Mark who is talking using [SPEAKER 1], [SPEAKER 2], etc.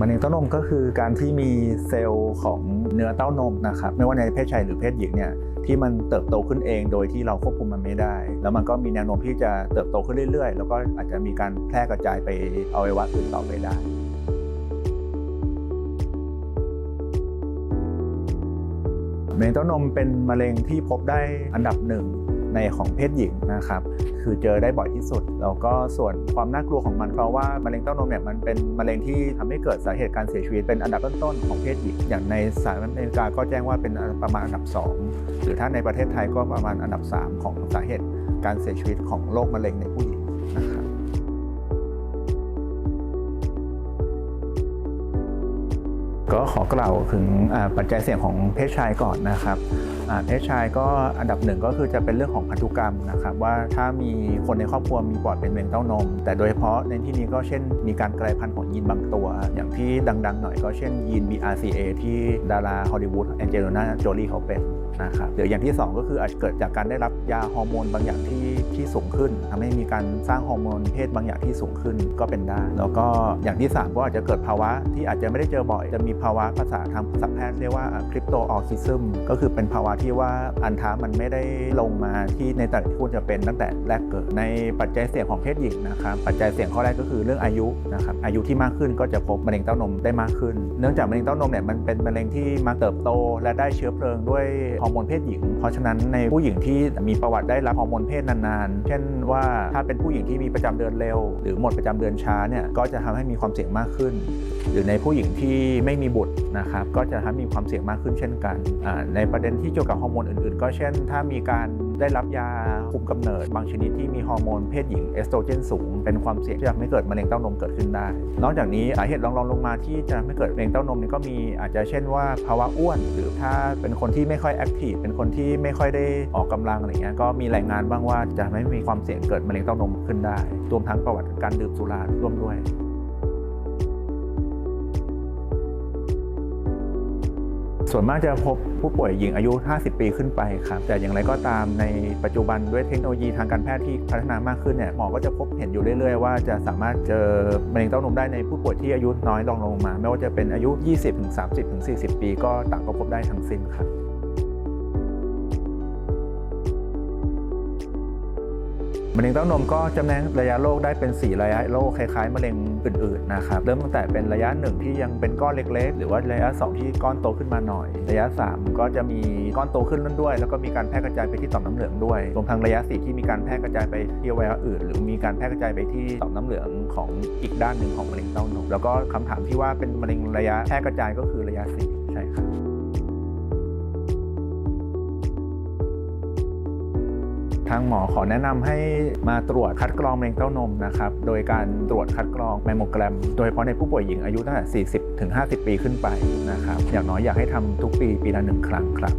[SPEAKER 1] มะเร็งเต้านมก็คือการที่มีเซลล์ของเนื้อเต้านมนะครับไม่ว่าในเพศชายหรือเพศหญิงเนี่ยที่มันเติบโตขึ้นเองโดยที่เราควบคุมมันไม่ได้ แล้วมันก็มีแนวโน้มที่จะเติบโตขึ้นเรื่อยๆ แล้วก็อาจจะมีการแพร่กระจายไปอวัยวะอื่นต่อไปได้มะเร็งเต้านมเป็นมะเร็งที่พบได้อันดับหนึ่ง ในของเพศหญิงนะครับ คือเจอได้บ่อยที่สุด แล้วก็ส่วนความน่ากลัวของมันเพราะว่ามะเร็งเต้านมเนี่ยมันเป็นมะเร็งที่ทำให้เกิดสาเหตุการเสียชีวิตเป็นอันดับต้นๆของเพศหญิง อย่างในสหรัฐอเมริกาก็แจ้งว่าเป็นประมาณอันดับ 2 หรือถ้าในประเทศไทยก็ประมาณอันดับ 3 ของสาเหตุการเสียชีวิตของโรคมะเร็งในผู้หญิงนะครับก็ขอกล่าวถึงปัจจัยเสี่ยงของเพศชายก่อนนะครับ เพศชายก็อันดับหนึ่งก็คือจะเป็นเรื่องของพันธุกรรมนะครับว่าถ้ามีคนในครอบครัวมีปอดเป็นเมงเต้านม แต่โดยเฉพาะในที่นี้ก็เช่นมีการกลายพันธุ์ของยีนบางตัว อย่างที่ดังๆหน่อยก็เช่นยีน BRCA ที่ดาราฮอลลีวูดแองเจลิน่าโจลี่เขาเป็นนะครับหรืออย่างที่ 2 ก็คืออาจจะเกิดจากการได้รับยาฮอร์โมนบางอย่างที่ ที่สูงขึ้นทำให้มีการสร้างฮอร์โมนเพศบางอย่างที่สูงขึ้นก็เป็นได้ แล้วก็อย่างที่ 3 ก็อาจจะเกิดภาวะที่อาจจะไม่ได้เจอบ่อย จะมีภาวะภาษาทางศัพท์แพทย์เรียกว่าคริปโตออคิซึมก็คือเป็นภาวะที่ว่าอันทามันไม่ได้ลงมาที่ในแต่ที่ควรจะเป็นตั้งแต่แรกเกิดในปัจจัยเสี่ยงของเพศหญิงนะครับปัจจัยเสี่ยงข้อแรกก็คือเรื่องอายุนะครับอายุที่มากขึ้นก็จะพบมะเร็งเต้านมได้มากขึ้น เนื่องจากมะเร็งเต้านมเนี่ยมันเป็นมะเร็งที่มาเติบโต และได้เชื้อเพลิงด้วยฮอร์โมนเพศหญิง เพราะฉะนั้นในผู้หญิงที่มีประวัติได้รับฮอร์โมนเพศนานเช่นว่าถ้าเป็นผู้หญิงที่มีประจำเดือนเร็ว หรือหมดประจำเดือนช้าเนี่ยก็จะทำให้มีความเสี่ยงมากขึ้น หรือในผู้หญิงที่ไม่มีบุตรนะครับก็จะทำให้มีความเสี่ยงมากขึ้นเช่นกันในประเด็นที่เกี่ยวกับฮอร์โมนอื่นๆ ก็เช่น ถ้ามีการได้รับยาคุมกำเนิด บางชนิดที่มีฮอร์โมนเพศหญิงเอสโตรเจนสูง เป็นความเสี่ยงที่ทำให้เกิดมะเร็งเต้านมเกิดขึ้นได้ นอกจากนี้สาเหตุรองๆลงมาที่จะทำให้เกิดมะเร็งเต้านมนี่ก็มีอาจจะเช่นว่าภาวะอ้วน หรือถ้าเป็นคนที่ไม่ค่อยแอคทีฟเป็นคนที่ไม่ค่อยได้ออกกำลังอะไรเงี้ยก็มีรายงานบ้างว่าจะทำให้มีความเสี่ยงเกิดมะเร็งเต้านมขึ้นได้ รวมทั้งประวัติการดื่มสุราร่วมด้วยส่วนมากจะพบผู้ป่วยหญิงอายุ 50 ปีขึ้นไปครับ แต่อย่างไรก็ตามในปัจจุบันด้วยเทคโนโลยีทางการแพทย์ที่พัฒนามากขึ้นเนี่ย หมอก็จะพบเห็นอยู่เรื่อยๆ ว่าจะสามารถเจอมะเร็งเต้านมได้ในผู้ป่วยที่อายุน้อยลงลงมา ไม่ว่าจะเป็นอายุ 20-30-40 ปี ก็ต่างก็พบได้ทั้งสิ้นครับ มะเร็งเต้านมก็จำแนกระยะโรคได้เป็น 4 ระยะโรคคล้ายๆมะเร็งอื่นๆนะครับเริ่มตั้งแต่เป็นระยะ 1 ที่ยังเป็นก้อนเล็กๆ หรือว่าระยะ 2 ที่ก้อนโตขึ้นมาหน่อย ระยะ 3 ก็จะมีก้อนโตขึ้นด้วย แล้วก็มีการแพร่กระจายไปที่ต่อมน้ำเหลืองด้วยรวมทั้งระยะ 4 ที่มีการแพร่กระจายไปที่อวัยวะอื่น หรือมีการแพร่กระจายไปที่ต่อมน้ำเหลืองของอีกด้านหนึ่งของมะเร็งเต้านมแล้วก็คำถามที่ว่าเป็นมะเร็งระยะแพร่กระจายก็คือระยะ 4 ใช่ครับางหมอขอแนะนำให้มาตรวจคัดกรองมะเร็งเต้านมนะครับ โดยการตรวจคัดกรองแมมโมแกรม โดยเฉพาะในผู้ป่วยหญิงอายุตั้งแต่ 40 ถึง 50 ปีขึ้นไปนะครับ อย่างน้อยอยากให้ทำทุกปีปีละหนึ่งครั้งครับ